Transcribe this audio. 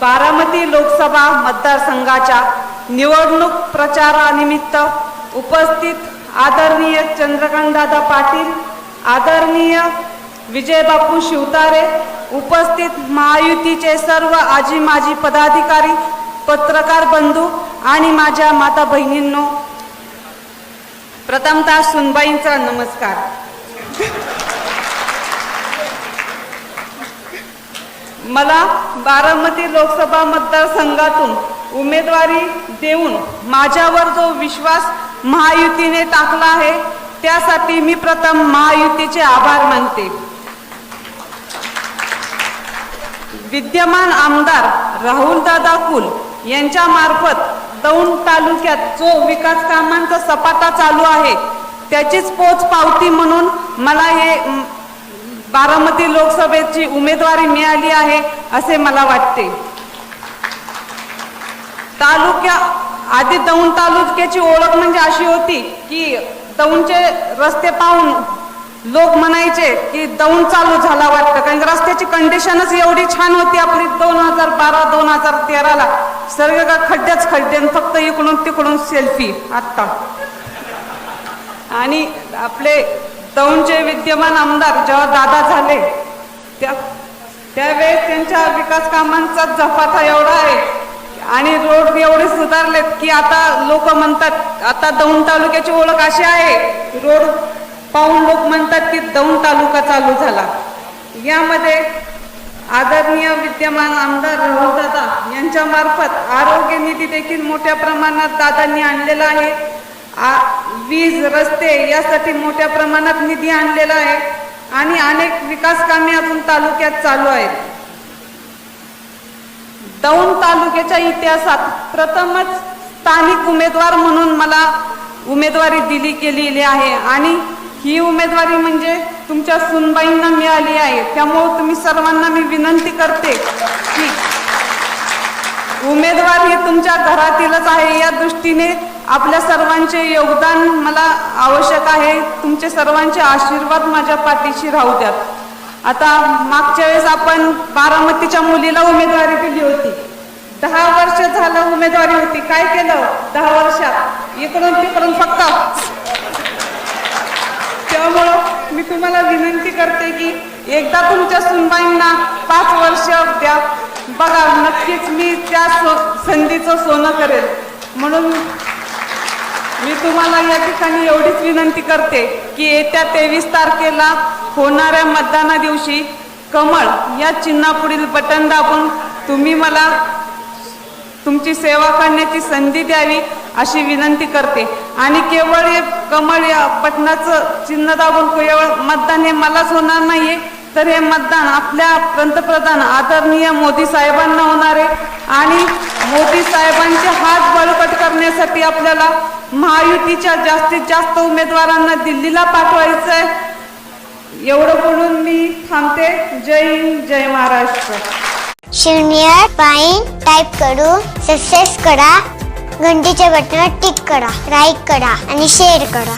बारामती लोकसभा मतदारसंघाच्या निवडणूक प्रचारानिमित्त उपस्थित आदरणीय चंद्रकांतदादा पाटील आदरणीय विजयबापू शिवतारे उपस्थित महायुतीचे सर्व आजी माजी पदाधिकारी पत्रकार बंधू आणि माझ्या माता बहिणींनो प्रथमतः सुनबाईंचा नमस्कार. मला बारामती लोकसभा मतदारसंघातून उमेदवारी देऊन माझ्यावर जो विश्वास महायुतीने टाकला आहे त्यासाठी मी प्रथम महायुतीचे आभार मानते. विद्यमान आमदार राहुलदादा कुल यांच्या मार्फत दौंड तालुक्यात जो विकास कामांचा सपाटा चालू आहे त्याचीच पोच पावती म्हणून मला हे बारामती लोकसभेची उमेदवारी मिळाली आहे असे मला वाटते. तालुक्या आधी दौंड तालुक्याची ओळख म्हणजे अशी होती की दौंडचे रस्ते पाहून लोक म्हणायचे की दौंड चालू झाला वाटतं कारण रस्त्याची कंडिशनच एवढी छान होती आपली दोन हजार बारा दोन हजार तेराला. सर्व का खड्ड्याच खड्डे आणि फक्त इकडून तिकडून सेल्फी आत्ता. आणि आपले दौंडचे विद्यमान आमदार जेव्हा दादा झाले त्या त्यावेळेस त्यांच्या विकास कामांचा झपाटा एवढा आहे आणि रोड एवढे सुधारलेत की आता लोक म्हणतात आता दौंड तालुक्याची ओळख अशी आहे रोड पाहून लोक म्हणतात की दौंड तालुका चालू झाला. यामध्ये आदरणीय विद्यमान आमदार राहुल दादा यांच्यामार्फत आरोग्य निधी देखील मोठ्या प्रमाणात दादांनी आणलेला आहे. वीज रस्ते यासाठी मोठ्या प्रमाणात निधी आणलेला आहे आणि अनेक विकास कामे अजून तालुक्यात चालू आहेत. दौंड तालुक्याच्या इतिहासात प्रथमच स्थानिक उमेदवार म्हणून मला उमेदवारी दिली गेलेली आहे आणि ही उमेदवारी म्हणजे तुमच्या सुनबाईंना मिळाली आहे. त्यामुळे तुम्ही सर्वांना मी विनंती करते की उमेदवार ही तुमच्या घरातीलच आहे. या दृष्टीने आपल्या सर्वांचे योगदान मला आवश्यक आहे. तुमचे सर्वांचे आशीर्वाद माझ्या पाठीशी राहू द्यात. आता मागच्या वेळेस आपण बारामतीच्या मुलीला उमेदवारी दिली होती. दहा वर्ष झालं उमेदवारी होती. काय केलं? दहा वर्षात. इकडून तिकडून फक्त. त्यामुळं मी तुम्हाला विनंती करते की एकदा तुमच्या सुनबाईंना पाच वर्ष द्या. बघा नक्कीच मी त्या सो संधीचं सोनं करेल. म्हणून मी तुम्हाला या ठिकाणी एवढीच विनंती करते की येत्या तेवीस तारखेला होणाऱ्या मतदाना दिवशी कमळ या चिन्हापुढील बटन दाबून तुम्ही मला तुमची सेवा करण्याची संधी द्यावी अशी विनंती करते. आणि केवळ हे कमळ या बटनाचं चिन्ह दाबून केवळ मतदान हे मलाच होणार नाही तर हे मतदान आपल्या पंतप्रधान आदरणीय मोदी साहेबांना होणार आहे. आणि मोदी साहेबांचे हात बळ करण्यासाठी आपल्याला महायुतीच्या जास्तीत जास्त उमेदवारांना दिल्लीला पाठवायचं आहे एवढं बोलून मी थांबते. जय हिंद जय महाराष्ट्र. शून्य पाईन टाईप करू सक्सेस करा घंटीच्या बटनावर टिक करा लाईक करा आणि शेअर करा.